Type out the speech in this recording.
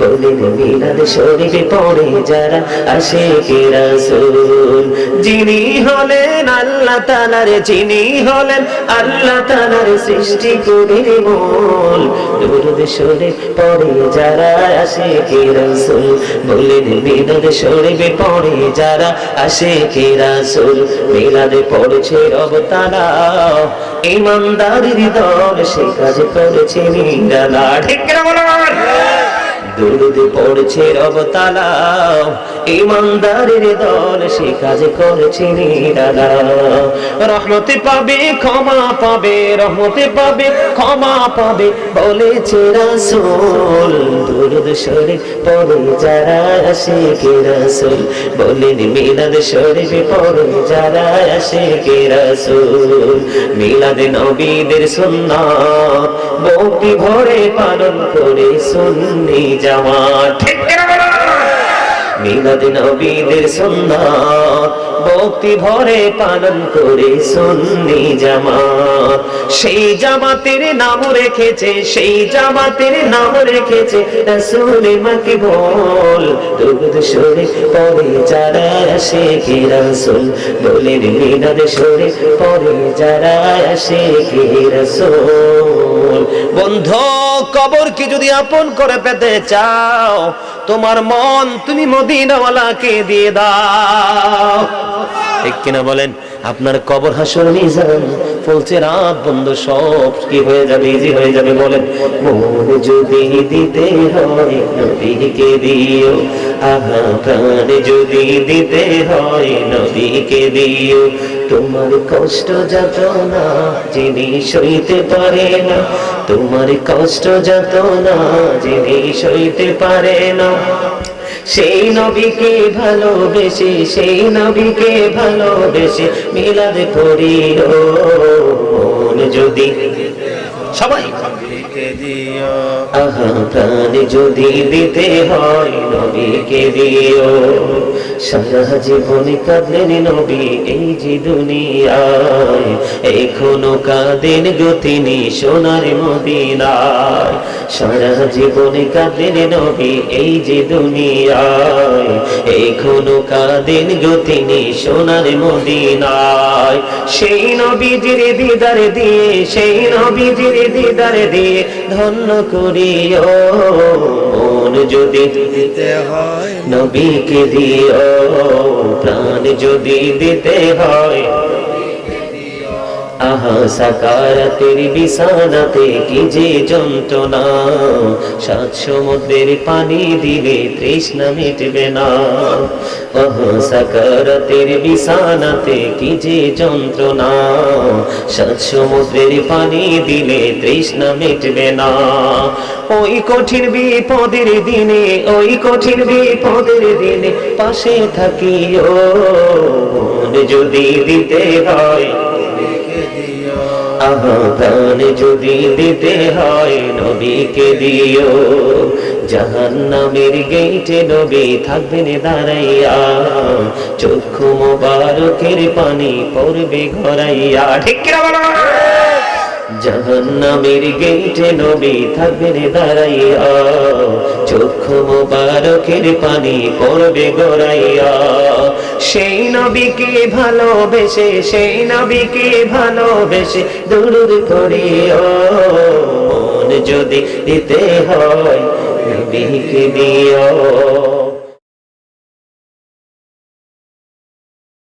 বলেন মিলাদ শরীফে পড়ে যারা আসে রাসূল? যিনি হলেন আল্লাহ তাআলার, যিনি হলেন আল্লাহ তাআলার সৃষ্টি করির মূল। দরুদ শরীফ যারা আসে রাসূল? বলেন মিলাদ শরীফে পড়ে যারা আসে রাসূল? মিলাদে পড়ছে রব তাআলা ইমানদারির দল সে কাজ করেছে নিরালা। ঠিক না বলুন দুরুদ পড়ছে রবতালা ইমানদারের দল সে কাজ করেছে রহমতে পাবে, ক্ষমা পাবে, রহমতে পাবে, ক্ষমা পাবে, বলেছে রাসূল। দুরুদ শরীফ পড়ে যারা আসে কে রাসূল? বলেন মিলাদ শরীফ পড়ে যারা আসে কে রাসূল? মিলাদ নবীদের সুন্নাত বউটি ভরে পালন করে সুন্নি মিলাদ নবীদের ভক্তি ভরে পালন করে সুন্নি জামাত। সেই জামাতের নাম রেখেছে, সেই জামাতের নাম রেখেছে রাসূল মাকে বল দুরুদ শরীফ পড়ে যারা কি রাসূল? বলেন মিলাদ শরীফ পড়ে যারা বন্ধু কবর কি যদি আপন করে পেতে চাও তোমার মন তুমি মদিনাওয়ালাকে দিয়ে দাও। ঠিক কিনা বলেন? আপনার কবর হাসর মিজান ফলছে রাত বন্ধ, সব কি হয়ে যাবে? ইজি হয়ে যাবে, বলেন। মন যদি দিতে হয়, নবীকে দিও। আহা, প্রাণ যদি দিতে হয়, নবীকে দিও। তোমার কষ্ট যত না যিনি সইতে পারে না। তোমার কষ্ট যত না যিনি সইতে পারে না। সেই নবীকে ভালোবেসে সেই নবীকে ভালোবেসে মিলাদ করি ও যদি সবাই আহা প্রাণ যদি দিতে হয় নবীকে দিও। সারা জীবনে কাঁদলেন নবী, এই যে দুনিয়ায়। এখনও কাঁদেন গতিনি সোনার মদিনায়। সারা জীবনে কাঁদেন নবী, এই যে দুনিয়ায়। এখনও কাঁদেন গতিনি সোনার মদিনায়। সেই নবীজির দিদার দিয়ে, সেই নবীজির দিদার দিয়ে ধন্য করিও। মন যদি দিতে হয় নবীকে দিও প্রাণ যদি দিতে হয় আহা সাকারাতের বিছানাতে কি যে যন্ত্রণা? সাত সমুদ্রের পানি দিলে তৃষ্ণা মিটবে না। আহা সাকারাতের বিছানাতে কি যে যন্ত্রণা? সাত সমুদ্রের পানি দিলে তৃষ্ণা মিটবে না। ওই কঠিন বিপদের দিনে, ওই কঠিন বিপদের দিনে পাশে থাকিও। যদি দিতে হয় আহ্বান যদি দিতে হয় নবীকে দিও। জাহান নামের গেইটে নবী থাকবেন দাঁড়াইয়া। চক্ষু মোবারকের পানি পড়বে ঘরাইয়া। ঠিক জাহান নামের গেইটে নবী থাকবেন দাঁড়াইয়া। চক্ষু মোবারকের পানি পড়বে গড়াইয়া সেই নবীকে ভালোবেসে সেই নবীকে ভালোবেসে দূর করিও মন যদি দিতে হয় নবীকে দিও।